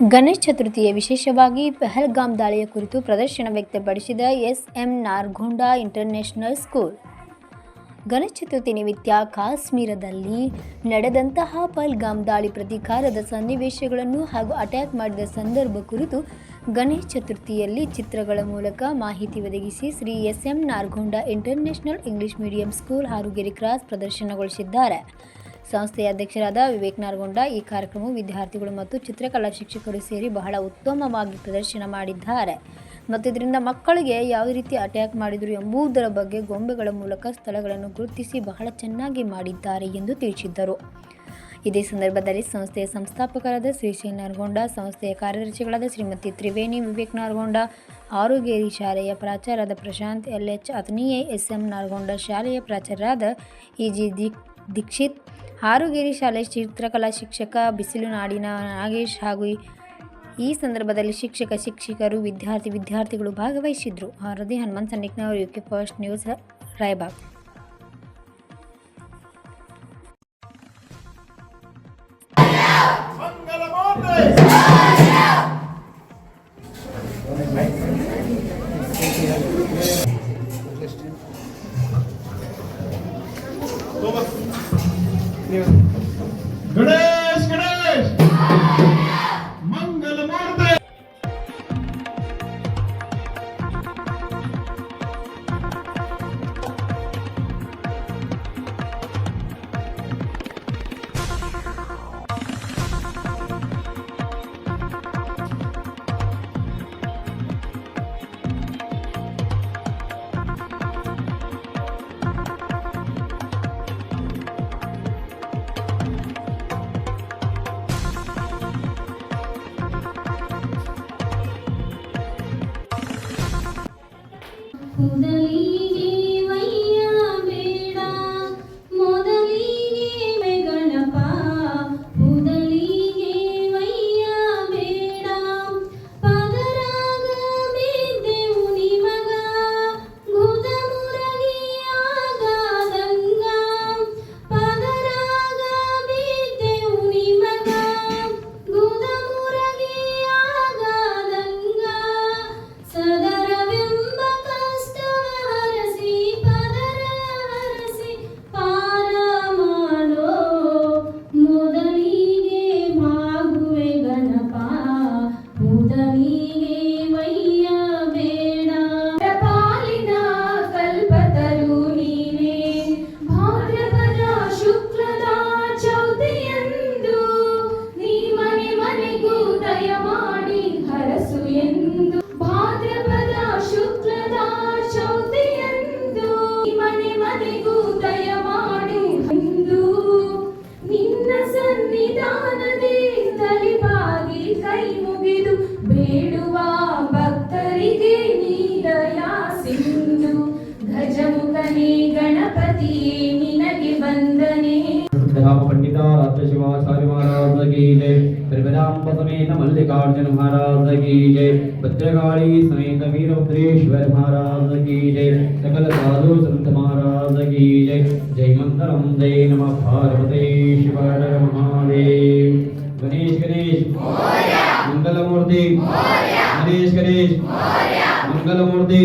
ಗಣೇಶ ಚತುರ್ಥಿಯ ವಿಶೇಷವಾಗಿ ಪೆಹಲ್ಗಾಮ್ ದಾಳಿಯ ಕುರಿತು ಪ್ರದರ್ಶನ ವ್ಯಕ್ತಪಡಿಸಿದ S M Nargonda international school. Ganesh Chaturthi ನಿಮಿತ್ತ ಕಾಶ್ಮೀರದಲ್ಲಿ ನಡೆದಂತಹ ಪಹಲ್ಗಾಮ್ ದಾಳಿ ಪ್ರತೀಕಾರದ ಸನ್ನಿವೇಶಗಳನ್ನು ಹಾಗೂ ಅಟ್ಯಾಕ್ ಮಾಡಿದ ಸಂದರ್ಭ ಕುರಿತು ಗಣೇಶ್ ಚತುರ್ಥಿಯಲ್ಲಿ ಚಿತ್ರಗಳ ಮೂಲಕ ಮಾಹಿತಿ ಒದಗಿಸಿ Shri S M Nargonda international English medium school Harugeri cross ಪ್ರದರ್ಶನಗೊಳಿಸಿದ್ದಾರೆ. ಸಂಸ್ಥೆಯ ಅಧ್ಯಕ್ಷರಾದ ವಿವೇಕ್ ನಾರ್ಗೊಂಡ ಈ ಕಾರ್ಯಕ್ರಮವು ವಿದ್ಯಾರ್ಥಿಗಳು ಮತ್ತು ಚಿತ್ರಕಲಾ ಶಿಕ್ಷಕರು ಸೇರಿ ಬಹಳ ಉತ್ತಮವಾಗಿ ಪ್ರದರ್ಶನ ಮಾಡಿದ್ದಾರೆ. ಮತ್ತು ಇದರಿಂದ ಮಕ್ಕಳಿಗೆ ಯಾವ ರೀತಿ ಅಟ್ಯಾಕ್ ಮಾಡಿದರು ಎಂಬುದರ ಬಗ್ಗೆ ಗೊಂಬೆಗಳ ಮೂಲಕ ಸ್ಥಳಗಳನ್ನು ಗುರುತಿಸಿ ಬಹಳ ಚೆನ್ನಾಗಿ ಮಾಡಿದ್ದಾರೆ ಎಂದು ತಿಳಿಸಿದ್ದರು. ಇದೇ ಸಂದರ್ಭದಲ್ಲಿ ಸಂಸ್ಥೆಯ ಸಂಸ್ಥಾಪಕರಾದ ಶ್ರೀ ಶ್ರೀ ನಾರ್ಗೊಂಡ, ಸಂಸ್ಥೆಯ ಕಾರ್ಯದರ್ಶಿಗಳಾದ ಶ್ರೀಮತಿ ತ್ರಿವೇಣಿ ವಿವೇಕ್ ನಾರ್ಗೊಂಡ ಆರುಗೇರಿ ಶಾಲೆಯ ಪ್ರಾಚಾರ್ಯರಾದ ಪ್ರಶಾಂತ್ ಎಲ್ ಎಚ್ ಅತನಿಯೇ ಎಸ್ ಎಂ ನಾರ್ಗೊಂಡ, ಶಾಲೆಯ ಪ್ರಾಚಾರ್ಯರಾದ ಇ ಜಿ ದೀಕ್ ದೀಕ್ಷಿತ್ ಹಾರುಗೇರಿ ಶಾಲೆ ಚಿತ್ರಕಲಾ ಶಿಕ್ಷಕ ಬಿಸಿಲು ನಾಡಿನ ನಾಗೇಶ್ ಹಾಗೂ ಈ- ಸಂದರ್ಭದಲ್ಲಿ ಶಿಕ್ಷಕ, ಶಿಕ್ಷಕರು, ವಿದ್ಯಾರ್ಥಿ, ವಿದ್ಯಾರ್ಥಿಗಳು ಭಾಗವಹಿಸಿದ್ರು. ಆರದಿ Hanumant ಸನ್ನಿಕ್ನವರು U K first news, Raybag. முதலிய जहाँ पंडिता रात्र शिवाचार्य महाराज की जय त्रिविरांब समेत मल्लिकार्जुन महाराज की जय भद्रकाली समेत वीरभद्रेश्वर महाराज की जय सकल साधु संत महाराज की जय जय मंगलम जय नमः पार्वती शिवाय महादेव गणेश गणेश मंगलमूर्ति गणेश गणेश मंगलमूर्ति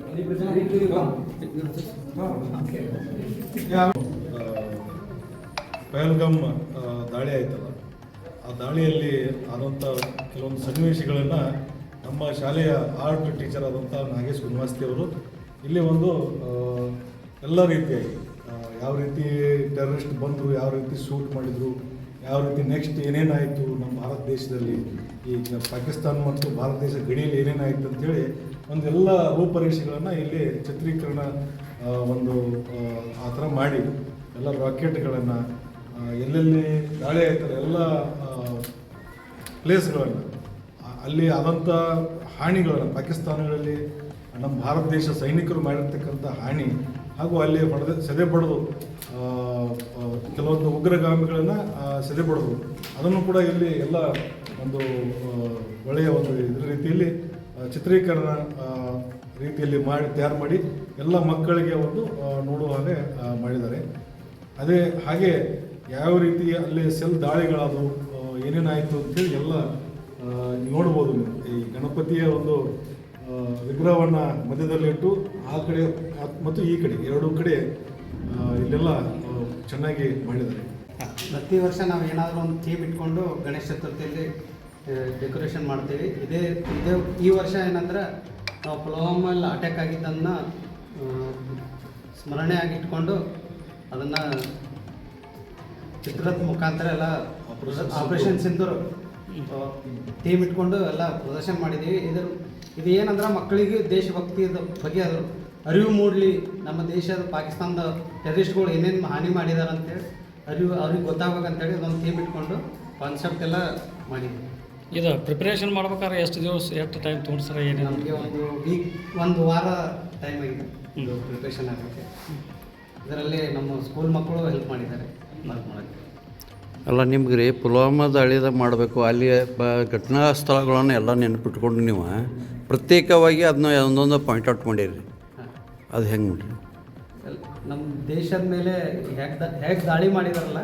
ಆ, ದಾಳಿ ಆಯ್ತಲ್ಲ. ಆ ದಾಳಿಯಲ್ಲಿ ಆದಂಥ ಕೆಲವೊಂದು ಸನ್ನಿವೇಶಗಳನ್ನು ನಮ್ಮ ಶಾಲೆಯ ಆರ್ಟ್ ಟೀಚರ್ ಆದಂಥ ನಾಗೇಶ್ ಅವರು ಇಲ್ಲಿ ಒಂದು ಎಲ್ಲ ರೀತಿಯಾಗಿ ಯಾವ ರೀತಿ ಟೆರರಿಸ್ಟ್ ಬಂದರು ಯಾವ ರೀತಿ ಶೂಟ್ ಮಾಡಿದರು ಯಾವ ರೀತಿ ನೆಕ್ಸ್ಟ್ ಏನೇನಾಯಿತು ನಮ್ಮ ಭಾರತ ದೇಶದಲ್ಲಿ ಈ ಪಾಕಿಸ್ತಾನ ಮತ್ತು ಭಾರತ ದೇಶ ಗಡಿಯಲ್ಲಿ ಏನೇನಾಯಿತು ಅಂತೇಳಿ ಒಂದೆಲ್ಲ ರೂಪರೇಷೆಗಳನ್ನು ಇಲ್ಲಿ ಚಿತ್ರೀಕರಣ ಒಂದು ಆ, ಥರ ಮಾಡಿ ಎಲ್ಲ ರಾಕೆಟ್ಗಳನ್ನು ಎಲ್ಲೆಲ್ಲಿ ದಾಳಿ ಆಯ್ತಾರೆ ಎಲ್ಲ ಪ್ಲೇಸ್ಗಳನ್ನು ಅಲ್ಲಿ ಆದಂಥ ಹಾನಿಗಳನ್ನು ಪಾಕಿಸ್ತಾನಗಳಲ್ಲಿ ನಮ್ಮ ಭಾರತ ದೇಶ ಸೈನಿಕರು ಮಾಡಿರ್ತಕ್ಕಂಥ ಹಾನಿ ಹಾಗೂ ಅಲ್ಲಿ ಹೊಡೆದ ಸೆದೆ ಆ, ಕೆಲವೊಂದು ಉಗ್ರಗಾಮಿಗಳನ್ನು ಸೆದೆ ಪಡೆದು ಅದನ್ನು ಕೂಡ ಇಲ್ಲಿ ಎಲ್ಲ ಒಂದು ಒಳ್ಳೆಯ ಒಂದು ಇದ್ರ ರೀತಿಯಲ್ಲಿ ಚಿತ್ರೀಕರಣ ರೀತಿಯಲ್ಲಿ ಮಾಡಿ, ತಯಾರು ಮಾಡಿ ಎಲ್ಲ ಮಕ್ಕಳಿಗೆ ಒಂದು ನೋಡುವ ಹಾಗೆ ಮಾಡಿದ್ದಾರೆ. ಅದೇ ಹಾಗೆ ಯಾವ ರೀತಿ ಅಲ್ಲಿ ಸೆಲ್ ದಾಳಿಗಳಾದವು ಏನೇನಾಯಿತು ಅಂತೇಳಿ ಎಲ್ಲ ನೋಡ್ಬೋದು ನೀವು. ಈ ಗಣಪತಿಯ ಒಂದು ವಿಗ್ರಹವನ್ನು ಮಧ್ಯದಲ್ಲಿಟ್ಟು ಆ ಕಡೆ ಮತ್ತು ಈ ಕಡೆ, ಎರಡೂ ಕಡೆ ಇಲ್ಲೆಲ್ಲ ಚೆನ್ನಾಗಿ ಮಾಡಿದ್ದಾರೆ. ಪ್ರತಿ ವರ್ಷ ನಾವು ಏನಾದರೂ ಒಂದು ಥೀಮ್ ಇಟ್ಕೊಂಡು ಗಣೇಶ ಚತುರ್ಥಿಯಲ್ಲಿ ಡೆಕೋರೇಷನ್ ಮಾಡ್ತೀವಿ. ಇದೇ ಇದೇ ಈ ವರ್ಷ ಏನಂದ್ರೆ ನಾವು ಪುಲ್ವಾಮಲ್ಲಿ ಅಟ್ಯಾಕ್ ಆಗಿದ್ದನ್ನು ಸ್ಮರಣೆ ಆಗಿಟ್ಕೊಂಡು ಅದನ್ನು ಚಿತ್ರದ ಮುಖಾಂತರ ಎಲ್ಲ ಆಪರೇಷನ್ ಸಿಂಧೂರ್. ಥೀಮ್ ಇಟ್ಕೊಂಡು ಎಲ್ಲ ಪ್ರದರ್ಶನ ಮಾಡಿದ್ದೀವಿ ಇದ್ರ ಇದು ಏನಂದ್ರೆ ಮಕ್ಕಳಿಗೆ ದೇಶಭಕ್ತಿಯ ಬಗ್ಗೆ ಅದು ಅರಿವು ಮೂಡಲಿ ನಮ್ಮ ದೇಶದ ಪಾಕಿಸ್ತಾನದ ಟೆರಿಸ್ಟ್ಗಳು ಏನೇನು ಹಾನಿ ಮಾಡಿದಾರಂತೇಳಿ ಅಂತೇಳಿ ಅರಿವು ಅವ್ರಿಗೆ ಗೊತ್ತಾಗಬೇಕಂತೇಳಿ ಅದೊಂದು ಥೀಮ್ ಇಟ್ಕೊಂಡು ಕಾನ್ಸೆಪ್ಟ್ ಎಲ್ಲ ಮಾಡಿದ್ವಿ. ಇದು ಪ್ರಿಪ್ರೇಷನ್ ಮಾಡ್ಬೇಕಾದ್ರೆ ಎಷ್ಟು ದಿವಸ ಎಷ್ಟು ಟೈಮ್ ತೊಗೊಂಡು ಸರ್ ನಮಗೆ ಒಂದು ವೀಕ್ ಒಂದು ವಾರ ಟೈಮ್ ಆಗಿದೆ ಇದು ಪ್ರಿಪ್ರೇಷನ್ ಆಗೋಕ್ಕೆ ಇದರಲ್ಲಿ ನಮ್ಮ ಸ್ಕೂಲ್ ಮಕ್ಕಳು ಹೆಲ್ಪ್ ಮಾಡಿದ್ದಾರೆ. ಮಾರ್ಕ್ ಮಾಡೋಕ್ಕೆ. ಅಲ್ಲ ನಿಮ್ಗೆ ರೀ ಪುಲ್ವಾಮಾ ದಾಳಿದಾಗ ಮಾಡಬೇಕು ಅಲ್ಲಿ ಬ ಘಟನಾ ಸ್ಥಳಗಳನ್ನು ಎಲ್ಲ ನೆನಪಿಟ್ಕೊಂಡು ನೀವು ಪ್ರತ್ಯೇಕವಾಗಿ ಅದನ್ನ ಒಂದೊಂದು ಪಾಯಿಂಟ್ ಔಟ್ ಮಾಡಿರಿ. ಅದು ಹೆಂಗೆ ನೋಡಿರಿ? ನಮ್ಮ ದೇಶದ ಮೇಲೆ ಹೇಗೆ ದಾಳಿ ಮಾಡಿದಾರಲ್ಲ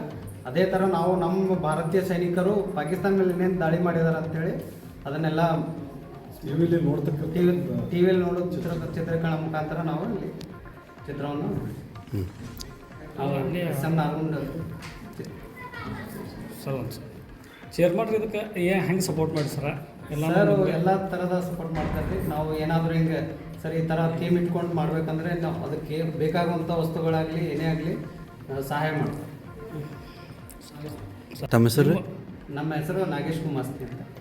ಅದೇ ಥರ ನಾವು ನಮ್ಮ ಭಾರತೀಯ ಸೈನಿಕರು ಪಾಕಿಸ್ತಾನ ಮೇಲೆ ಏನೇನು ದಾಳಿ ಮಾಡಿದಾರೆ ಅಂತೇಳಿ ಅದನ್ನೆಲ್ಲ ಟಿ ವಿಲಿ ಟಿ ವಿ ನೋಡ್ತಕ್ಕಂಥ ಟಿ ವಿಲಿ ನೋಡೋ ಚಿತ್ರ ಚಿತ್ರೀಕರಣ ಮುಖಾಂತರ ನಾವು ಇಲ್ಲಿ ಚಿತ್ರವನ್ನು ಸರ್ ಶೇರ್ ಮಾಡ್ರಿ ಇದಕ್ಕೆ. ಏನು ಹೆಂಗೆ ಸಪೋರ್ಟ್ ಮಾಡಿ ಸರ? ಎಲ್ಲ ಸರ್ ಎಲ್ಲ ಥರದ ಸಪೋರ್ಟ್ ಮಾಡ್ತಾರೆ ನಾವು ಏನಾದರೂ ಹಿಂಗೆ ಸರ್ ಈ ಥರ ಥೀಮ್ ಇಟ್ಕೊಂಡು ಮಾಡಬೇಕಂದ್ರೆ ನಾವು ಅದಕ್ಕೆ ಬೇಕಾಗುವಂಥ ವಸ್ತುಗಳಾಗಲಿ ಏನೇ ಆಗಲಿ ಸಹಾಯ ಮಾಡ್ತಾರೆ ತಮ್ಮ ಹೆಸರು? ನಮ್ಮ ಹೆಸರು ನಾಗೇಶ್ ಕುಮಾರ್ ಅಂತ.